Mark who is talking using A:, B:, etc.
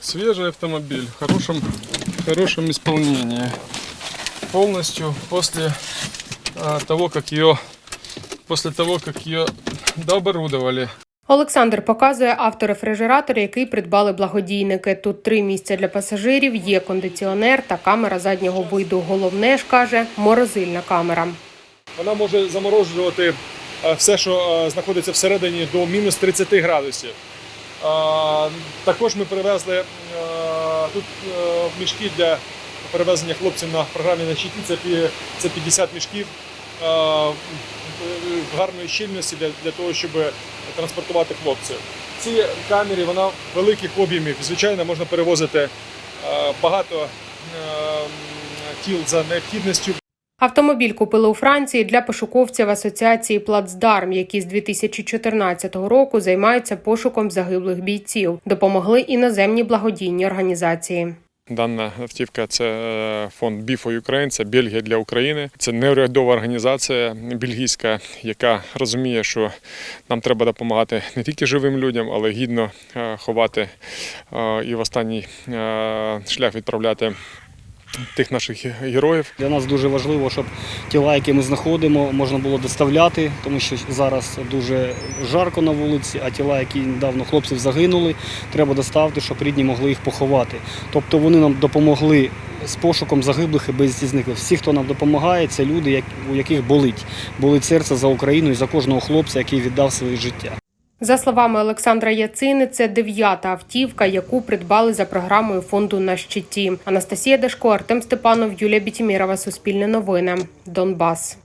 A: Свежий автомобиль, в хорошем, в хорошем исполнении. Полностью после а, того, как ее после того, как ее дооборудовали.
B: Олександр показує авторефрижератор, який придбали благодійники. Тут три місця для пасажирів, є кондиціонер та камера заднього виду. Головне ж каже, морозильна камера.
C: Вона може заморожувати все, що знаходиться всередині до мінус 30 градусів. Також ми привезли е, тут е, мішки для перевезення хлопців на програмі на щиті. Це, пі- 50 мішків е, гарної щільності для, того, щоб транспортувати хлопців. Ці камери вона великих об'ємів. Звичайно, можна перевозити багато тіл за необхідністю.
B: Автомобіль купили у Франції для пошуковців асоціації Плацдарм, які з 2014 року займаються пошуком загиблих бійців. Допомогли іноземні благодійні організації.
A: Дана автівка це е, фонд for Ukraine, це Бельгія для України. Це неурядова організація бельгійська, яка розуміє, що нам треба допомагати не тільки живим людям, але гідно е, ховати е, і в останній шлях відправляти тих наших героїв.
D: Для нас дуже важливо, щоб тіла, які ми знаходимо, можна було доставляти, тому що зараз дуже жарко на вулиці, а тіла, які недавно хлопців загинули, треба доставити, щоб рідні могли їх поховати. Тобто вони нам допомогли з пошуком загиблих і безвісті зниклих. Всі, хто нам допомагає, це люди, у яких болить. Болить серце за Україну і за кожного хлопця, який віддав своє життя.
B: За словами Олександра Яцини, це дев'ята автівка, яку придбали за програмою фонду на щиті. Анастасія Дашко, Артем Степанов, Юлія Бітімірова. Суспільне новини. Донбас.